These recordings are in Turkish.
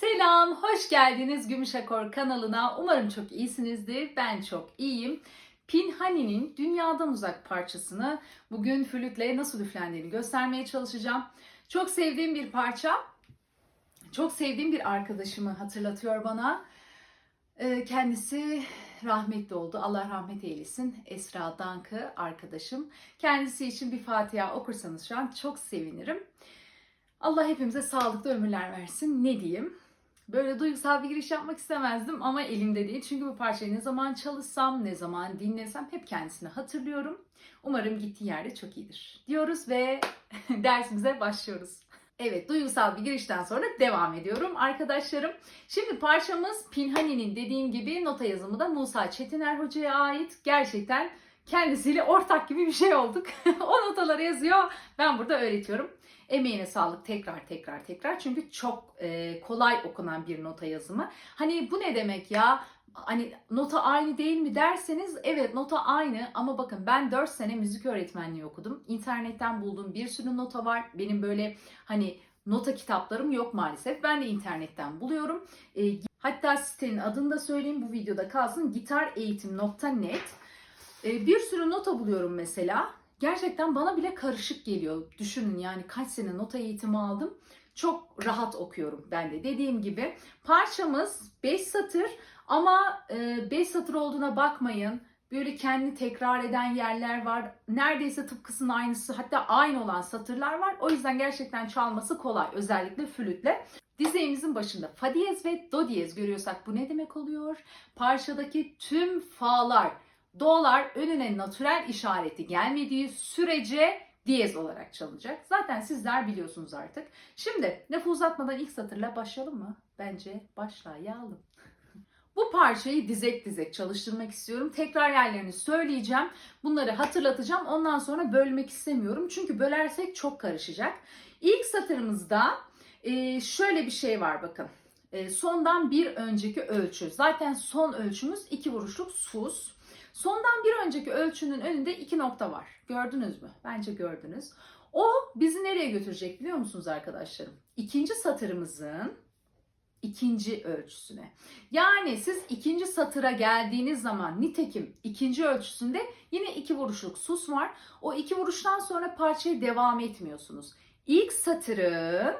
Selam, hoş geldiniz Gümüş Akor kanalına. Umarım çok iyisinizdir. Ben çok iyiyim. Pinhani'nin Dünyadan Uzak parçasını bugün flütle nasıl üflendiğini göstermeye çalışacağım. Çok sevdiğim bir parça. Çok sevdiğim bir arkadaşımı hatırlatıyor bana. Ee, Kendisi rahmetli oldu. Allah rahmet eylesin. Esra Dankı arkadaşım. Kendisi için bir Fatiha okursanız şu an çok sevinirim. Allah hepimize sağlıklı ömürler versin. Ne diyeyim? Böyle duygusal bir giriş yapmak istemezdim ama elimde değil. Çünkü bu parçayı ne zaman çalışsam, ne zaman dinlesem hep kendisini hatırlıyorum. Umarım gittiği yerde çok iyidir. Diyoruz ve dersimize başlıyoruz. Evet, duygusal bir girişten sonra devam ediyorum arkadaşlarım. Şimdi parçamız Pinhani'nin dediğim gibi nota yazımı da Musa Çetiner Hoca'ya ait. Gerçekten kendisiyle ortak gibi bir şey olduk. o notaları yazıyor, ben burada öğretiyorum. Emeğine sağlık tekrar tekrar tekrar. Çünkü çok e, kolay okunan bir nota yazımı. Hani bu ne demek ya? Hani nota aynı değil mi derseniz evet nota aynı ama bakın ben 4 sene müzik öğretmenliği okudum. İnternetten bulduğum bir sürü nota var. Benim böyle hani nota kitaplarım yok maalesef. Ben de internetten buluyorum. E, hatta sitenin adını da söyleyeyim bu videoda kalsın. gitareğitim.net e, Bir sürü nota buluyorum mesela. Gerçekten bana bile karışık geliyor. Düşünün yani kaç sene nota eğitimi aldım. Çok rahat okuyorum ben de. Dediğim gibi parçamız 5 satır ama 5 satır olduğuna bakmayın. Böyle kendi tekrar eden yerler var. Neredeyse tıpkısının aynısı hatta aynı olan satırlar var. O yüzden gerçekten çalması kolay. Özellikle flütle. Dizeğimizin başında fa diyez ve do diyez görüyorsak bu ne demek oluyor? Parçadaki tüm fa'lar dolar önüne natürel işareti gelmediği sürece diyez olarak çalınacak. Zaten sizler biliyorsunuz artık. Şimdi lafı uzatmadan ilk satırla başlayalım mı? Bence başlayalım. Bu parçayı dizek dizek çalıştırmak istiyorum. Tekrar yerlerini söyleyeceğim. Bunları hatırlatacağım. Ondan sonra bölmek istemiyorum. Çünkü bölersek çok karışacak. İlk satırımızda e, şöyle bir şey var bakın. E, sondan bir önceki ölçü. Zaten son ölçümüz iki vuruşluk sus. Sondan bir önceki ölçünün önünde iki nokta var. Gördünüz mü? Bence gördünüz. O bizi nereye götürecek biliyor musunuz arkadaşlarım? İkinci satırımızın ikinci ölçüsüne. Yani siz ikinci satıra geldiğiniz zaman nitekim ikinci ölçüsünde yine iki vuruşluk sus var. O iki vuruştan sonra parçayı devam etmiyorsunuz. İlk satırın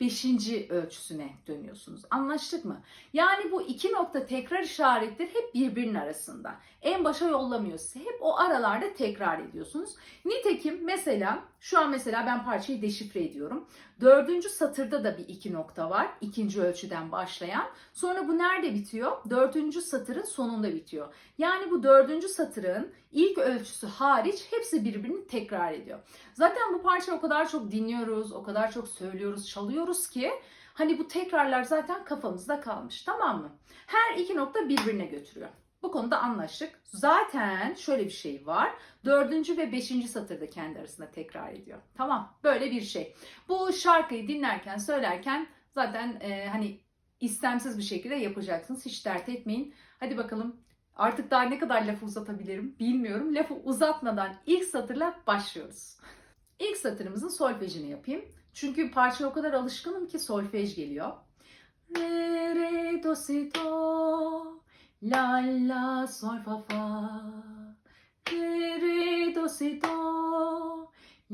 beşinci ölçüsüne dönüyorsunuz. Anlaştık mı? Yani bu iki nokta tekrar işaretleri hep birbirinin arasında. En başa yollamıyor size. Hep o aralarda tekrar ediyorsunuz. Nitekim mesela şu an mesela ben parçayı deşifre ediyorum. Dördüncü satırda da bir iki nokta var. ikinci ölçüden başlayan. Sonra bu nerede bitiyor? Dördüncü satırın sonunda bitiyor. Yani bu dördüncü satırın ilk ölçüsü hariç hepsi birbirini tekrar ediyor. Zaten bu parçayı o kadar çok dinliyoruz, o kadar çok söylüyoruz, çalıyoruz ki hani bu tekrarlar zaten kafamızda kalmış tamam mı? Her iki nokta birbirine götürüyor. Bu konuda anlaştık. Zaten şöyle bir şey var. Dördüncü ve beşinci satırda kendi arasında tekrar ediyor. Tamam böyle bir şey. Bu şarkıyı dinlerken söylerken zaten e, hani istemsiz bir şekilde yapacaksınız. Hiç dert etmeyin. Hadi bakalım artık daha ne kadar lafı uzatabilirim bilmiyorum. Lafı uzatmadan ilk satırla başlıyoruz. İlk satırımızın solfejini yapayım. Çünkü parçaya o kadar alışkınım ki solfej geliyor. Re, re, do, si, do. La la sol fa fa re re do si do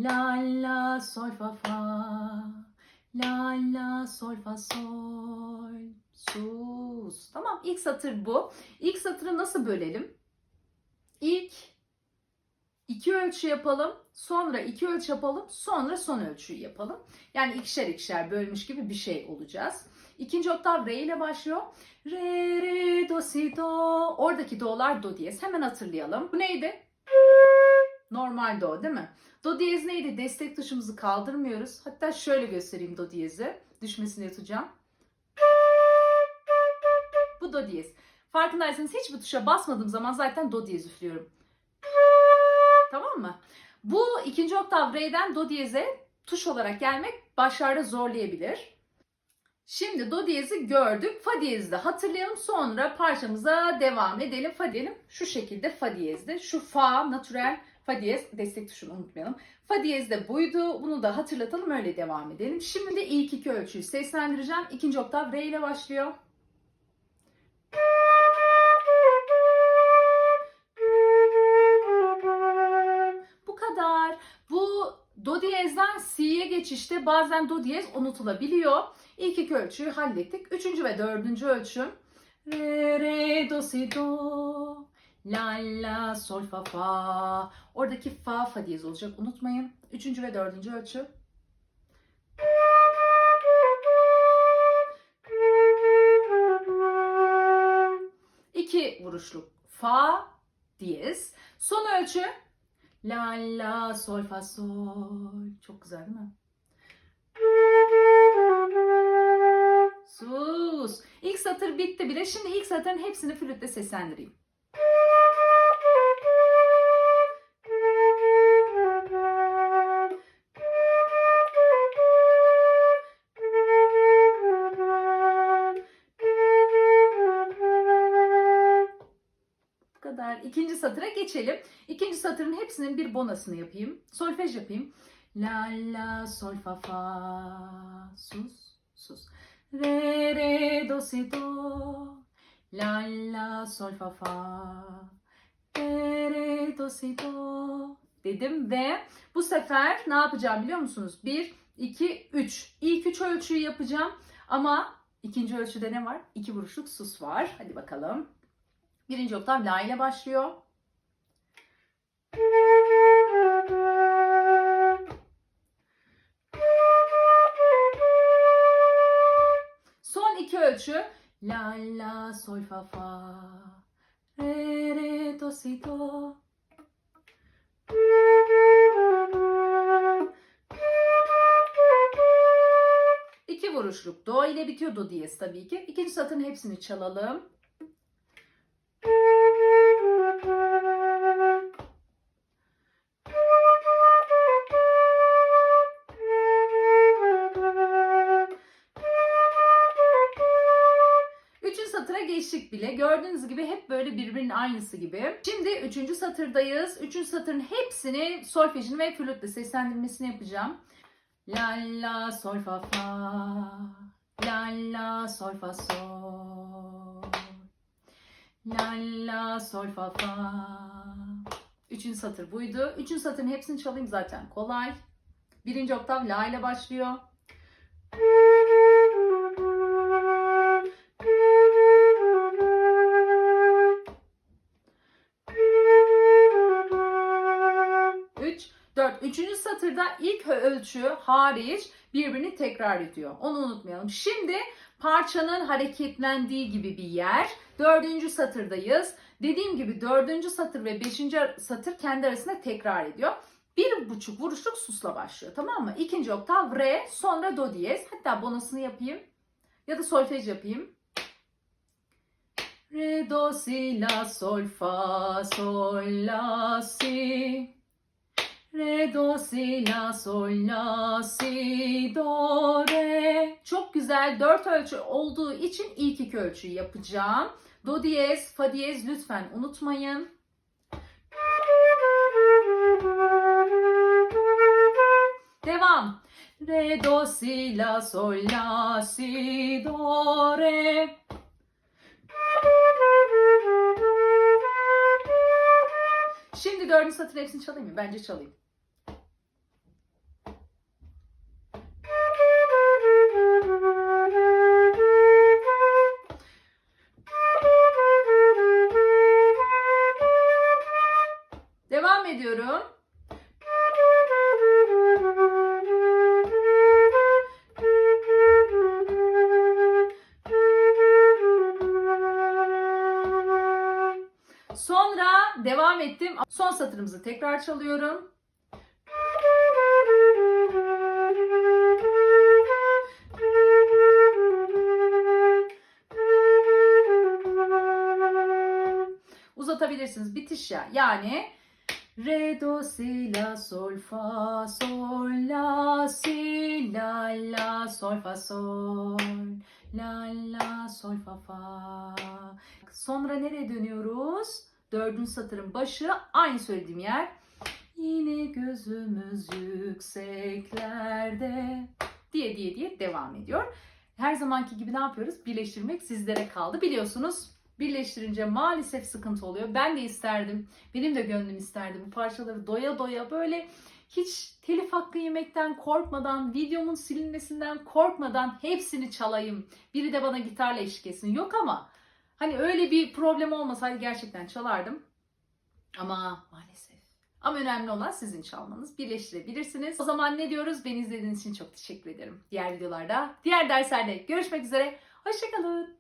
la la sol fa fa la la sol fa sol sus. Tamam ilk satır bu. İlk satırı nasıl bölelim? İlk iki ölçü yapalım, sonra iki ölçü yapalım, sonra son ölçüyü yapalım. Yani ikişer ikişer bölmüş gibi bir şey olacağız. İkinci oktav re ile başlıyor. Re, re, do, si, do. Oradaki do'lar do diyez. Hemen hatırlayalım. Bu neydi? Normal do değil mi? Do diyez neydi? Destek tuşumuzu kaldırmıyoruz. Hatta şöyle göstereyim do diyezi. Düşmesini tutacağım. Bu do diyez. Farkındaysanız hiçbir tuşa basmadığım zaman zaten do diyez üflüyorum. Tamam mı? Bu ikinci oktav re'den do diyeze tuş olarak gelmek başlarda zorlayabilir. Şimdi do diyezi gördük. Fa diyezi de hatırlayalım. Sonra parçamıza devam edelim. Fa diyelim şu şekilde fa diyezde. Şu fa natürel Fa diyez, destek tuşunu unutmayalım. Fa diyez de buydu. Bunu da hatırlatalım öyle devam edelim. Şimdi ilk iki ölçüyü seslendireceğim. İkinci oktav re ile başlıyor. Do diyezden si'ye geçişte bazen do diyez unutulabiliyor. İlk iki ölçüyü hallettik. Üçüncü ve dördüncü ölçüm. Re, re, do, si, do. La, la, sol, fa, fa. Oradaki fa, fa diyez olacak. Unutmayın. Üçüncü ve dördüncü ölçü. İki vuruşluk fa diyez. Son ölçü. La, la, sol, fa, sol. Çok güzel değil mi? Sus. İlk satır bitti bile. Şimdi ilk satırın hepsini flütle seslendireyim. Satıra geçelim. İkinci satırın hepsinin bir bonasını yapayım. Solfej yapayım. La la sol fa fa sus sus. Re re do si do. La la sol fa fa. Re re do si do. Dedim ve bu sefer ne yapacağım biliyor musunuz? 1, 2, 3. İlk 3 ölçüyü yapacağım. Ama ikinci ölçüde ne var? 2 vuruşluk sus var. Hadi bakalım. Birinci oktav la ile başlıyor. Son iki ölçü. La la sol fa fa. Re re do si do. İki vuruşluk do ile bitiyor do diyez tabii ki. İkinci satırın hepsini çalalım. Geçtik bile. Gördüğünüz gibi hep böyle birbirinin aynısı gibi. Şimdi üçüncü satırdayız. Üçüncü satırın hepsini solfejini ve flütle seslendirmesini yapacağım. La la sol fa fa. La la sol fa sol. La la sol fa fa. Üçüncü satır buydu. Üçüncü satırın hepsini çalayım zaten kolay. Birinci oktav la ile başlıyor. Üç, dört. Üçüncü satırda ilk ölçü hariç birbirini tekrar ediyor. Onu unutmayalım. Şimdi parçanın hareketlendiği gibi bir yer. Dördüncü satırdayız. Dediğim gibi dördüncü satır ve beşinci satır kendi arasında tekrar ediyor. Bir buçuk vuruşluk susla başlıyor tamam mı? İkinci oktav re sonra do diyez. Hatta bonusunu yapayım. Ya da solfej yapayım. Re, do, si, la, sol, fa, sol, la, si. Re, do, si, la, sol, la, si, do, re. Çok güzel. Dört ölçü olduğu için ilk iki ölçüyü yapacağım. Do diyez, fa diyez lütfen unutmayın. Devam. Re, do, si, la, sol, la, si, do, re. Şimdi dördüncü satır hepsini çalayım mı? Bence çalayım. Devam ettim. Son satırımızı tekrar çalıyorum. Uzatabilirsiniz. Bitiş ya. Yani Re, do, si, la, sol, fa, sol, la, si, la, la, sol, fa, sol. La, la, sol, fa, fa. Sonra nereye dönüyoruz? Dördüncü satırın başı aynı söylediğim yer. Yine gözümüz yükseklerde diye diye diye devam ediyor. Her zamanki gibi ne yapıyoruz? Birleştirmek sizlere kaldı. Biliyorsunuz birleştirince maalesef sıkıntı oluyor. Ben de isterdim. Benim de gönlüm isterdi bu parçaları doya doya böyle hiç telif hakkı yemekten korkmadan, videomun silinmesinden korkmadan hepsini çalayım. Biri de bana gitarla eşlik etsin. Yok ama hani öyle bir problem olmasaydı gerçekten çalardım. Ama maalesef. Ama önemli olan sizin çalmanız. Birleştirebilirsiniz. O zaman ne diyoruz? Beni izlediğiniz için çok teşekkür ederim. Diğer videolarda, diğer derslerde görüşmek üzere. Hoşçakalın.